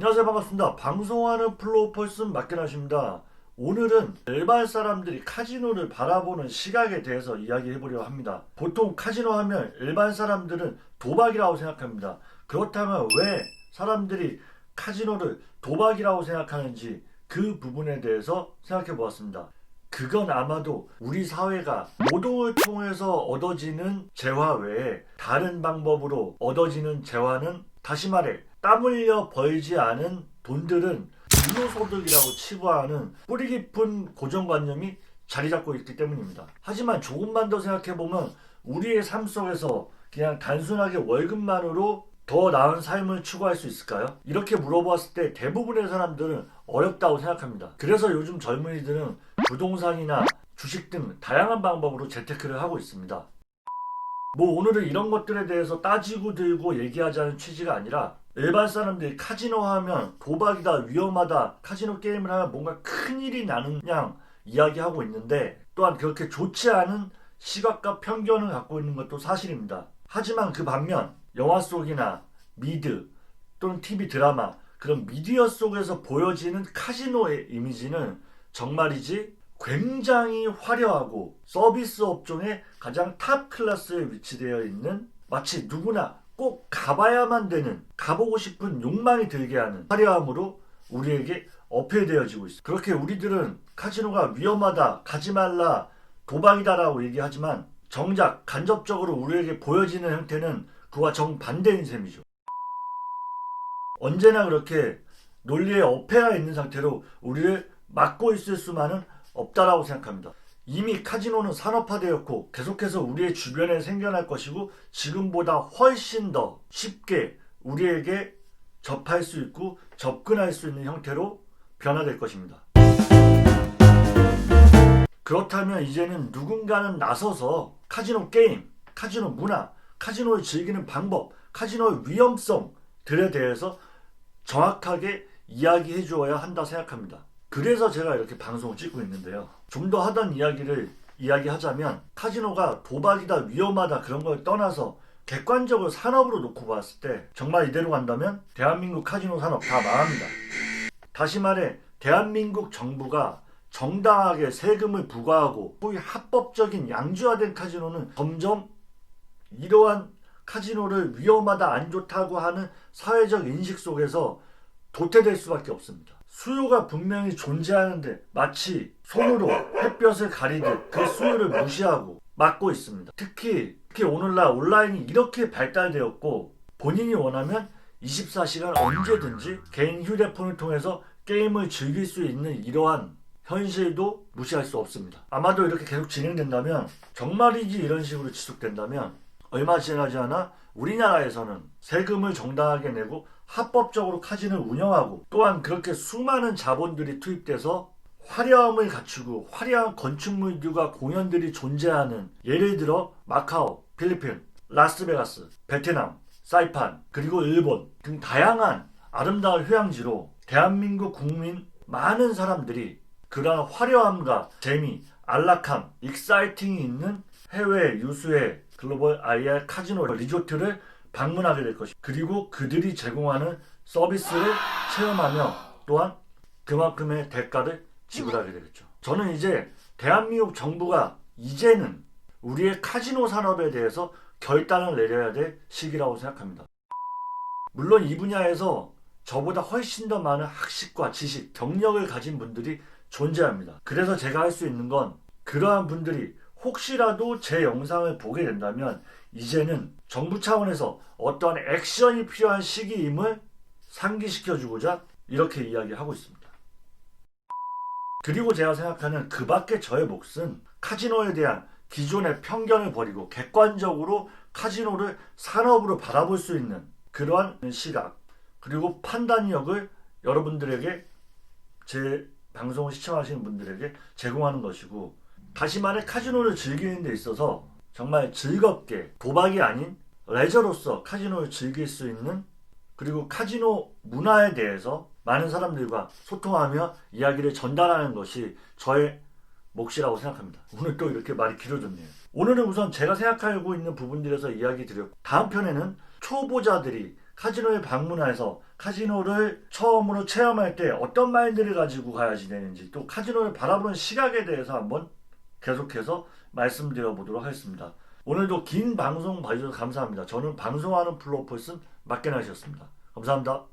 안녕하세요 반갑습니다. 방송하는 플로우펄슨 막견하십니다. 오늘은 일반 사람들이 카지노를 바라보는 시각에 대해서 이야기해 보려고 합니다. 보통 카지노 하면 일반 사람들은 도박이라고 생각합니다. 그렇다면 왜 사람들이 카지노를 도박이라고 생각하는지 그 부분에 대해서 생각해 보았습니다. 그건 아마도 우리 사회가 노동을 통해서 얻어지는 재화 외에 다른 방법으로 얻어지는 재화는 다시 말해 땀 흘려 벌지 않은 돈들은 불로소득이라고 치부하는 뿌리 깊은 고정관념이 자리 잡고 있기 때문입니다. 하지만 조금만 더 생각해보면 우리의 삶 속에서 그냥 단순하게 월급만으로 더 나은 삶을 추구할 수 있을까요? 이렇게 물어보았을 때 대부분의 사람들은 어렵다고 생각합니다. 그래서 요즘 젊은이들은 부동산이나 주식 등 다양한 방법으로 재테크를 하고 있습니다. 뭐 오늘은 이런 것들에 대해서 따지고 들고 얘기하자는 취지가 아니라 일반 사람들이 카지노 하면 도박이다 위험하다 카지노 게임을 하면 뭔가 큰일이 나는 양 이야기하고 있는데 또한 그렇게 좋지 않은 시각과 편견을 갖고 있는 것도 사실입니다. 하지만 그 반면 영화 속이나 미드 또는 TV 드라마 그런 미디어 속에서 보여지는 카지노의 이미지는 정말이지 굉장히 화려하고 서비스 업종의 가장 탑 클래스에 위치되어 있는 마치 누구나 꼭 가봐야만 되는 가보고 싶은 욕망이 들게 하는 화려함으로 우리에게 어필되어지고 있어. 그렇게 우리들은 카지노가 위험하다, 가지 말라, 도박이다라고 얘기하지만 정작 간접적으로 우리에게 보여지는 형태는 그와 정반대인 셈이죠. 언제나 그렇게 논리에 어폐가 있는 상태로 우리를 막고 있을 수만은 없다라고 생각합니다. 이미 카지노는 산업화되었고 계속해서 우리의 주변에 생겨날 것이고 지금보다 훨씬 더 쉽게 우리에게 접할 수 있고 접근할 수 있는 형태로 변화될 것입니다. 그렇다면 이제는 누군가는 나서서 카지노 게임, 카지노 문화, 카지노를 즐기는 방법, 카지노의 위험성들에 대해서 정확하게 이야기해 주어야 한다 생각합니다. 그래서 제가 이렇게 방송을 찍고 있는데요. 좀 더 하던 이야기를 이야기하자면 카지노가 도박이다 위험하다 그런 걸 떠나서 객관적으로 산업으로 놓고 봤을 때 정말 이대로 간다면 대한민국 카지노 산업 다 망합니다. 다시 말해 대한민국 정부가 정당하게 세금을 부과하고 소위 합법적인 양주화된 카지노는 점점 이러한 카지노를 위험하다 안 좋다고 하는 사회적 인식 속에서 도태될 수밖에 없습니다. 수요가 분명히 존재하는데 마치 손으로 햇볕을 가리듯 그 수요를 무시하고 막고 있습니다. 특히 특히 오늘날 온라인이 이렇게 발달되었고 본인이 원하면 24시간 언제든지 개인 휴대폰을 통해서 게임을 즐길 수 있는 이러한 현실도 무시할 수 없습니다. 아마도 이렇게 계속 진행된다면 정말이지 이런 식으로 지속된다면 얼마 지나지 않아 우리나라에서는 세금을 정당하게 내고 합법적으로 카지노를 운영하고 또한 그렇게 수많은 자본들이 투입돼서 화려함을 갖추고 화려한 건축물들과 공연들이 존재하는 예를 들어 마카오, 필리핀, 라스베가스, 베트남, 사이판 그리고 일본 등 다양한 아름다운 휴양지로 대한민국 국민 많은 사람들이 그러한 화려함과 재미, 안락함, 익사이팅이 있는 해외 유수의 글로벌 IR 카지노 리조트를 방문하게 될 것이 그리고 그들이 제공하는 서비스를 체험하며 또한 그만큼의 대가를 지불하게 되겠죠. 저는 이제 대한민국 정부가 이제는 우리의 카지노 산업에 대해서 결단을 내려야 될 시기라고 생각합니다. 물론 이 분야에서 저보다 훨씬 더 많은 학식과 지식, 경력을 가진 분들이 존재합니다. 그래서 제가 할 수 있는 건 그러한 분들이 혹시라도 제 영상을 보게 된다면 이제는 정부 차원에서 어떠한 액션이 필요한 시기임을 상기시켜 주고자 이렇게 이야기하고 있습니다. 그리고 제가 생각하는 그 밖에 저의 몫은 카지노에 대한 기존의 편견을 버리고 객관적으로 카지노를 산업으로 바라볼 수 있는 그러한 시각 그리고 판단력을 여러분들에게 제 방송을 시청하시는 분들에게 제공하는 것이고 다시 말해 카지노를 즐기는 데 있어서 정말 즐겁게 도박이 아닌 레저로서 카지노를 즐길 수 있는 그리고 카지노 문화에 대해서 많은 사람들과 소통하며 이야기를 전달하는 것이 저의 몫이라고 생각합니다. 오늘 또 이렇게 말이 길어졌네요. 오늘은 우선 제가 생각하고 있는 부분들에서 이야기 드렸고 다음 편에는 초보자들이 카지노에 방문해서 카지노를 처음으로 체험할 때 어떤 마인드를 가지고 가야지 되는지 또 카지노를 바라보는 시각에 대해서 한번 계속해서 말씀드려 보도록 하겠습니다. 오늘도 긴 방송 봐주셔서 감사합니다. 저는 방송하는 플로퍼슨 막개나셨습니다. 감사합니다.